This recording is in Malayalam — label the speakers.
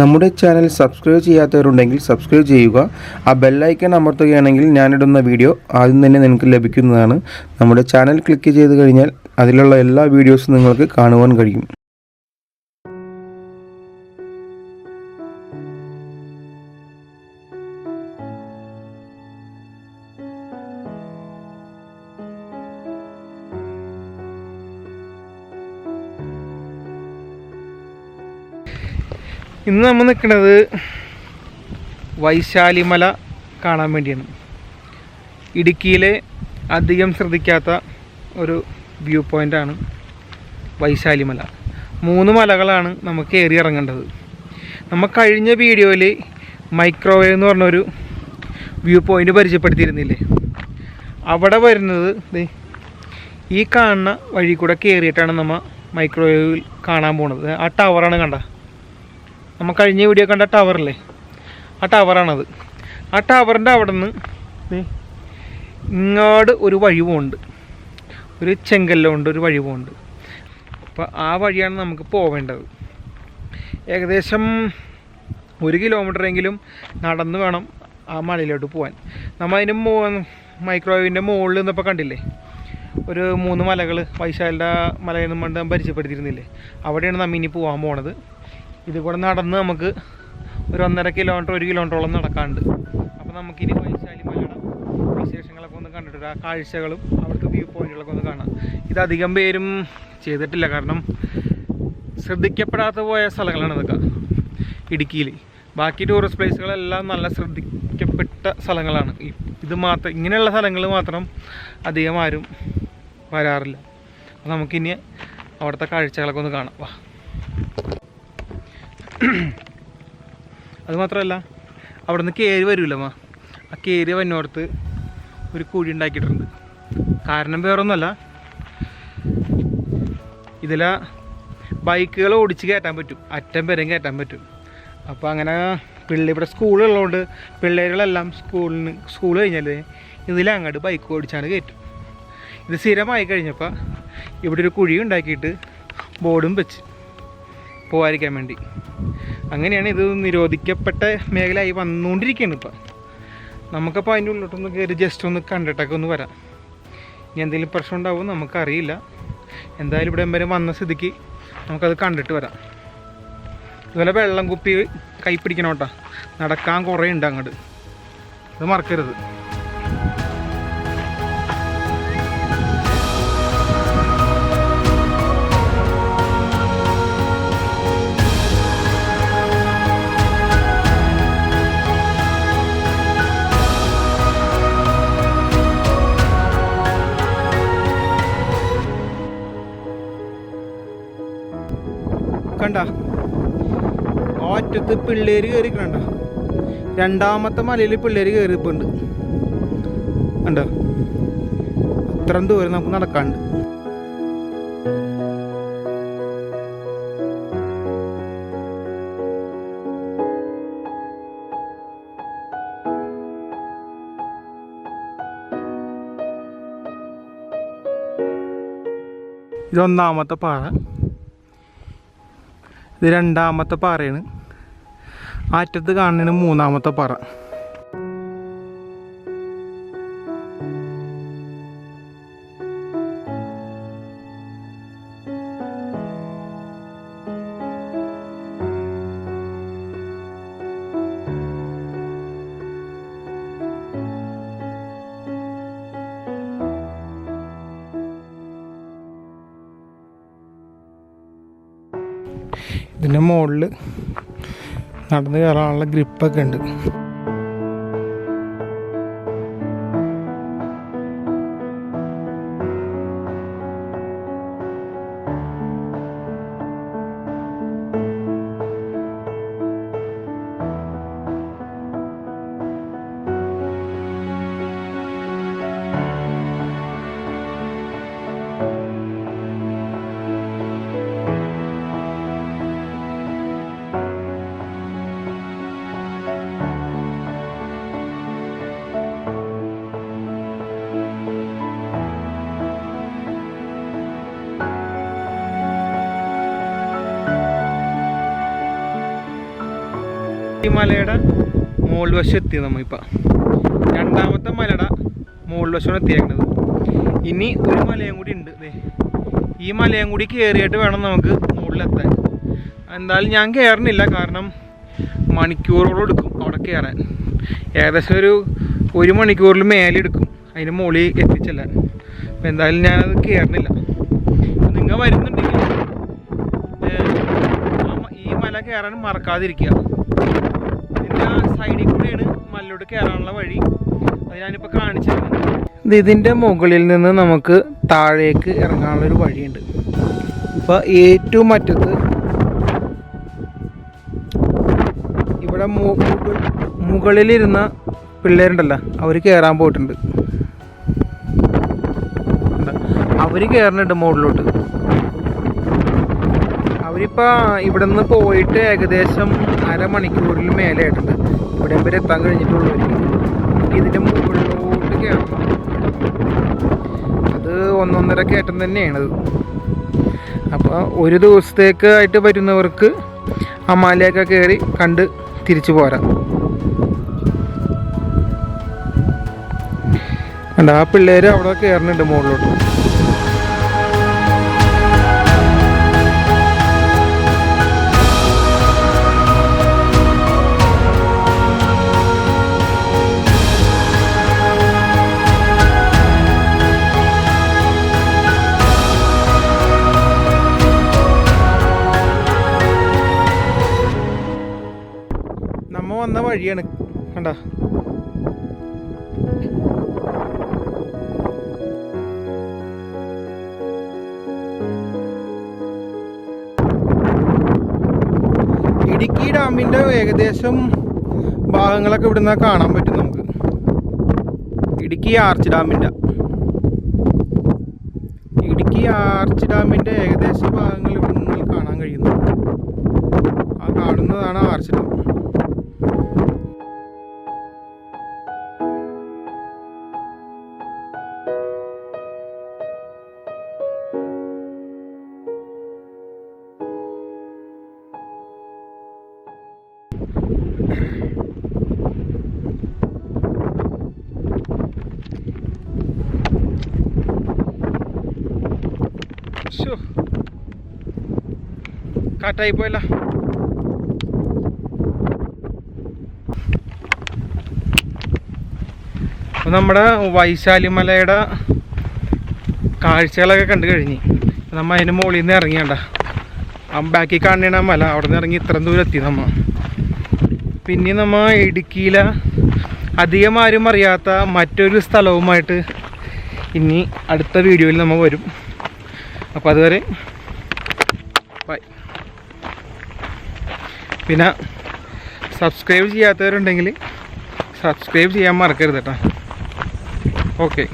Speaker 1: നമ്മുടെ ചാനൽ സബ്സ്ക്രൈബ് ചെയ്യാത്തവരുണ്ടെങ്കിൽ സബ്സ്ക്രൈബ് ചെയ്യുക. ആ ബെല്ലൈക്കൺ അമർത്തുകയാണെങ്കിൽ ഞാനിടുന്ന വീഡിയോ ആദ്യം തന്നെ നിങ്ങൾക്ക് ലഭിക്കുന്നതാണ്. നമ്മുടെ ചാനൽ ക്ലിക്ക് ചെയ്ത് കഴിഞ്ഞാൽ അതിലുള്ള എല്ലാ വീഡിയോസും നിങ്ങൾക്ക് കാണുവാൻ കഴിയും.
Speaker 2: ഇന്ന് നമ്മൾ നിൽക്കുന്നത് വൈശാലിമല കാണാൻ വേണ്ടിയാണ്. ഇടുക്കിയിലെ അധികം ശ്രദ്ധിക്കാത്ത ഒരു വ്യൂ പോയിന്റാണ് വൈശാലിമല. മൂന്ന് മലകളാണ് നമുക്ക് ഏറി ഇറങ്ങേണ്ടത്. നമ്മൾ കഴിഞ്ഞ വീഡിയോയിൽ മൈക്രോവേവ് എന്ന് പറഞ്ഞൊരു വ്യൂ പോയിന്റ് പരിചയപ്പെടുത്തിയിരുന്നില്ലേ? അവിടെ വരുന്നത് ഈ കാണുന്ന വഴി കൂടെ കയറിയിട്ടാണ് നമ്മൾ മൈക്രോവേവിൽ കാണാൻ പോണത്. ആ ടവറാണ് കണ്ട. നമ്മൾ കഴിഞ്ഞ വീഡിയോ കണ്ട ടവറില്ലേ ആ ടവറാണത് ആ ടവറിന്റെ അവിടെ നിന്ന് ഇങ്ങോട്ട് ഒരു വഴി പോകുന്നുണ്ട് ഒരു ചെങ്കല്ലുണ്ട് ഒരു വഴി പോകുന്നുണ്ട് അപ്പോൾ ആ വഴിയാണ് നമുക്ക് പോവേണ്ടത്. ഏകദേശം ഒരു കിലോമീറ്ററെങ്കിലും നടന്ന് വേണം ആ മലയിലോട്ട് പോകാൻ നമ്മൾ അതിന് മോ മൈക്രോവേവിന്റെ മുകളിൽ നിന്നപ്പോൾ കണ്ടില്ലേ? ഒരു മൂന്ന് മലകൾ വൈശാലിന്റെ മലയിൽ നിന്ന് പണ്ട് പരിചയപ്പെടുത്തിയിരുന്നില്ലേ അവിടെയാണ് നമ്മ ഇനി പോകാൻ പോണത്. ഇത് കൂടെ നടന്ന് നമുക്ക് ഒരു ഒന്നര കിലോമീറ്റർ ഒരു കിലോമീറ്ററോളം നടക്കാണ്ട് അപ്പോൾ നമുക്കിനി വൈശാലി മലയുടെ വിശേഷങ്ങളൊക്കെ ഒന്ന് കണ്ടിട്ട് ആ കാഴ്ചകളും അവിടുത്തെ വ്യൂ പോയിന്റുകളൊക്കെ ഒന്ന് കാണാം. ഇത് അധികം പേരും ചെയ്തിട്ടില്ല. കാരണം ശ്രദ്ധിക്കപ്പെടാത്ത പോയ സ്ഥലങ്ങളാണ് ഇതൊക്കെ. ഇടുക്കിയിൽ ബാക്കി ടൂറിസ്റ്റ് പ്ലേസുകളെല്ലാം നല്ല ശ്രദ്ധിക്കപ്പെട്ട സ്ഥലങ്ങളാണ്. ഇത് മാത്രം ഇങ്ങനെയുള്ള സ്ഥലങ്ങൾ മാത്രം അധികം ആരും വരാറില്ല. അപ്പോൾ നമുക്കിനി അവിടുത്തെ കാഴ്ചകളൊക്കെ ഒന്ന് കാണാം. വാ. അത് മാത്രമല്ല അവിടെ നിന്ന് കയറി വരില്ലമ്മ ആ കയറി വന്നോടത്ത് ഒരു കുഴി ഉണ്ടാക്കിയിട്ടുണ്ട്. കാരണം വേറൊന്നുമല്ല ഇതിലാ ബൈക്കുകൾ ഓടിച്ച് കയറ്റാൻ പറ്റും. അറ്റം വരെയും കയറ്റാൻ പറ്റും. അപ്പോൾ അങ്ങനെ പിള്ളേ ഇവിടെ സ്കൂളുള്ളതുകൊണ്ട് പിള്ളേരുകളെല്ലാം സ്കൂളിന് സ്കൂൾ കഴിഞ്ഞാൽ ഇതിലങ്ങോട്ട് ബൈക്ക് ഓടിച്ചാണ് കയറ്റും. ഇത് സ്ഥിരമായി കഴിഞ്ഞപ്പോൾ ഇവിടെ ഒരു കുഴി ഉണ്ടാക്കിയിട്ട് ബോർഡും വെച്ച് പോകാതിരിക്കാൻ വേണ്ടി. അങ്ങനെയാണ് ഇത് നിരോധിക്കപ്പെട്ട മേഖലയായി വന്നുകൊണ്ടിരിക്കുകയാണ് ഇപ്പം. നമുക്കപ്പോൾ അതിന്റെ ഉള്ളിലോട്ടൊന്ന് കയറി ജസ്റ്റ് ഒന്ന് കണ്ടിട്ടൊക്കെ ഒന്ന് വരാം. ഇനി എന്തെങ്കിലും പ്രശ്നം ഉണ്ടാവും നമുക്കറിയില്ല. എന്തായാലും ഇവിടെ വരെ വന്ന സ്ഥിതിക്ക് നമുക്കത് കണ്ടിട്ട് വരാം. ഇതുപോലെ വെള്ളം കുപ്പി കൈ പിടിക്കണം കേട്ടോ. നടക്കാൻ കുറേ ഉണ്ട് അങ്ങോട്ട് അത് മറക്കരുത്. കണ്ട? ഒറ്റത്ത് പിള്ളേര് കയറിക്കണ്ട രണ്ടാമത്തെ മലയിൽ പിള്ളേര് കയറിപ്പുണ്ട് കണ്ടോ? അത്രയും ദൂരം നമുക്ക് നടക്കാണ്ട് ഇതൊന്നാമത്തെ പാറ. ഇത് രണ്ടാമത്തെ പാറയാണ്. ആറ്റത്ത് കാണുന്നതിന് മൂന്നാമത്തെ പാറ. ഇതിന്റെ മുകളിൽ നടന്ന് കയറാനുള്ള ഗ്രിപ്പൊക്കെ ഉണ്ട്. ഈ മലയുടെ മുകൾ വശം എത്തി നമ്മളിപ്പോൾ രണ്ടാമത്തെ മലയുടെ മുകൾ വശമാണ് എത്തിയേക്കുന്നത് ഇനി ഒരു മലയും കൂടി ഉണ്ട് ഈ മലയും കൂടി കയറിയിട്ട് വേണം നമുക്ക് മുകളിലെത്താൻ. എന്തായാലും ഞാൻ കയറണില്ല കാരണം മണിക്കൂറോളം എടുക്കും അവിടെ കയറാൻ ഏകദേശം ഒരു ഒരു മണിക്കൂറിൽ മേലെ എടുക്കും അതിന് മുകളിൽ എത്തിച്ചെല്ലാൻ. അപ്പോൾ എന്തായാലും ഞാനത് കയറണില്ല നിങ്ങൾ വരുന്നുണ്ടെങ്കിൽ ഈ മല കയറാൻ മറക്കാതിരിക്കുക. സൈഡിൽ കൂടെയാണ് മല്ലോട്ട് കയറാനുള്ള വഴി. അത് ഞാനിപ്പോൾ കാണിച്ചു തരുന്നത് ഇത് ഇതിന്റെ മുകളിൽ നിന്ന് നമുക്ക് താഴേക്ക് ഇറങ്ങാനുള്ള ഒരു വഴിയുണ്ട്. ഇപ്പോൾ ഏറ്റവും മറ്റത്ത് ഇവിടെ മുകളിലിരുന്ന പിള്ളേരുണ്ടല്ലോ അവർ കയറാൻ പോയിട്ടുണ്ട്. അവർ കയറുന്നുണ്ട് മുകളിലോട്ട്. അവരിപ്പോൾ ഇവിടെ നിന്ന് പോയിട്ട് ഏകദേശം അരമണിക്കൂറിൽ മേലെ ആയിട്ടുണ്ട് ഇവിടെ വരെ എത്താൻ കഴിഞ്ഞിട്ടുള്ളൂ. ഇതിന്റെ മുകളിലോട്ട് കയറണം. അത് ഒന്നൊന്നര കയറ്റം തന്നെയാണത് അപ്പോൾ ഒരു ദിവസത്തേക്ക് ആയിട്ട് വരുന്നവർക്ക് ആ മലയൊക്കെ കയറി കണ്ട് തിരിച്ചു പോരാം. കണ്ട ആ പിള്ളേർ അവിടെ കയറുന്നുണ്ട് മുകളിലോട്ട്. വന്ന വഴിയാണ്. കണ്ട? ഇടുക്കി ഡാമിന്റെ ഏകദേശം ഭാഗങ്ങളൊക്കെ ഇവിടുന്ന് കാണാൻ പറ്റും നമുക്ക്. ഇടുക്കി ആർച്ച് ഡാമിന്റെ ഇടുക്കി ആർച്ച് ഡാമിന്റെ ഏകദേശ ഭാഗങ്ങൾ ഇവിടെ നിങ്ങൾ കാണാൻ കഴിയുന്നു ആ കാണുന്നതാണ് ആർച്ച് ഡാം. കാറ്റായി പോയല്ല. നമ്മുടെ വൈശാലിമലയുടെ കാഴ്ചകളൊക്കെ കണ്ടു കഴിഞ്ഞ്. നമ്മ അതിന് മുകളിൽ നിന്ന് ഇറങ്ങിയണ്ട. ബാക്കി കാണണ മല അവിടെ നിന്ന് ഇറങ്ങി ഇത്രയും ദൂരം എത്തി നമ്മ. പിന്നെ നമ്മൾ ഇടുക്കിയിലെ അധികം ആരും അറിയാത്ത മറ്റൊരു സ്ഥലവുമായിട്ട് ഇനി അടുത്ത വീഡിയോയിൽ നമ്മൾ വരും. അപ്പോൾ അതുവരെ ബൈ പിന്നെ സബ്സ്ക്രൈബ് ചെയ്യാത്തവരുണ്ടെങ്കിൽ സബ്സ്ക്രൈബ് ചെയ്യാൻ മറക്കരുത് കേട്ടോ ഓക്കെ